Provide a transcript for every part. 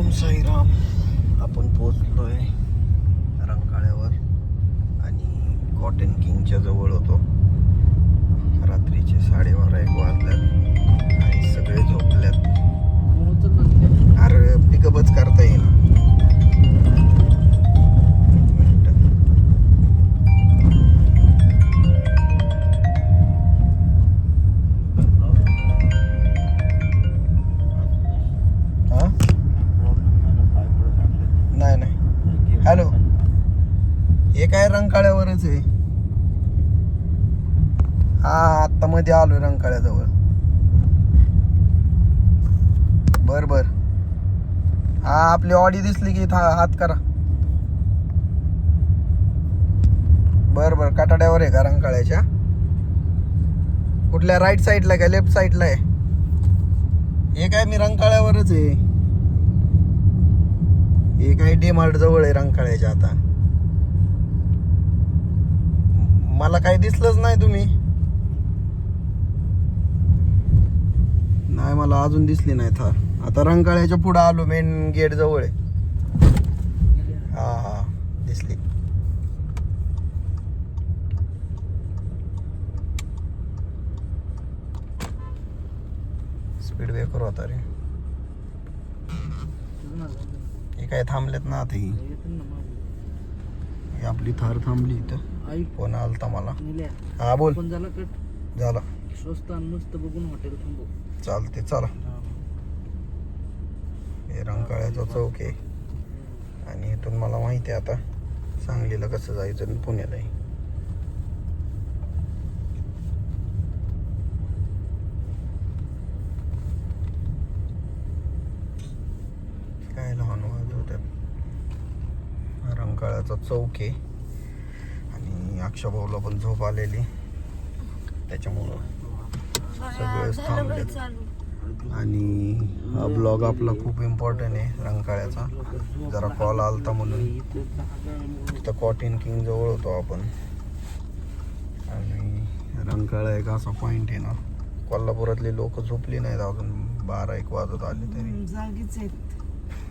ओम साईराम. आपण पोचलोय रंकाळ्यावर आणि कॉटन किंगच्या जवळ होतो. रात्रीचे साडेबारा एक वाजल्यात आणि सगळं हे काय रंकाळ्यावरच आहे? हा आत्ता मध्ये आलोय रंकाळ्याजवळ बर बर. हा आपली ऑडी दिसली की इथं हात करा. बर बर. काटाड्यावर आहे का रंकाळ्याच्या कुठल्या राईट साईडला का लेफ्ट साईडला आहे? हे काय मी रंकाळ्यावरच आहे. हे काय डेमार्ट जवळ आहे रंकाळ्याच्या आता. मला काही दिसलंच नाही तुम्ही. नाही मला अजून दिसली नाही थार. आता रंकाळ्याच्या पुढे आलो मेन गेट जवळ आहे. हा हा दिसली. स्पीड ब्रेकर होता रे. हे काय थांबलेत ना आता ही. ही आपली थार थांबली इथं. फोन आलता मला? हा बोल. पण झाला कट. झाला. स्वस्त आणि मस्त बघून हॉटेल थांबू चालते चला. हे. रंकाळ्याचा चौक आहे. आणि इथून मला माहिती आहे आता सांगलीला कसं जायचं आणि पुण्यालाही रंकाळ्याचा चौक आहे. आणि अक्षभाऊला पण झोप आलेली. त्याच्यामुळं सगळेच थांबलेत. आणि हा ब्लॉग आपला खूप इम्पॉर्टंट आहे रंकाळ्याचा जरा कॉल आलता म्हणून. तिथं कॉटन किंग जवळ होतो आपण. आणि रंकाळा एक असा पॉइंट आहे ना. कोल्हापुरातले लोक झोपली नाहीत अजून. बारा एक वाजत आले तरी. जागीच आहेत.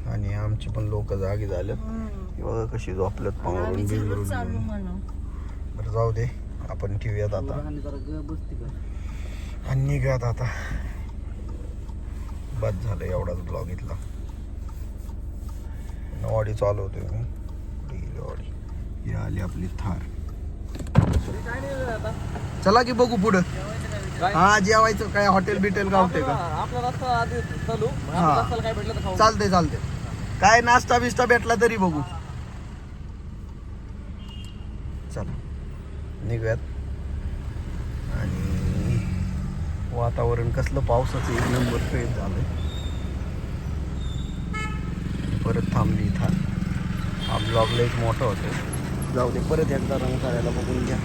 आणि आमची पण लोक जागी झालेत हे बघा कशी झोपल्यात पांघरून बिंगरून बरं जाऊ दे. आपण ठेवूयात आता. आणि जरा ग बसते का? आणि निघात आता. बस झालं एवढाच ब्लॉग इथला. ऑडी चालवतोय मी पुढे गेली ऑडी. ही आली आपली थार. चला की बघू पुढं. हा जेवायचं काय हॉटेल बिटेल गावते का? आपला रस्ता आधी चालू. हा. रस्त्याला काय भेटलं तर खाऊ. चालते चालते काय नाश्ता बिस्टा भेटला तरी बघू. चला निघूयात. आणि वातावरण कसलं पावसाचं एक नंबर फ्रेश झालंय. परत थांबली इथं. हा ब्लॉग लईच मोठा होतो. जाऊ दे परत एकदा रंग काढायला बघून घ्या.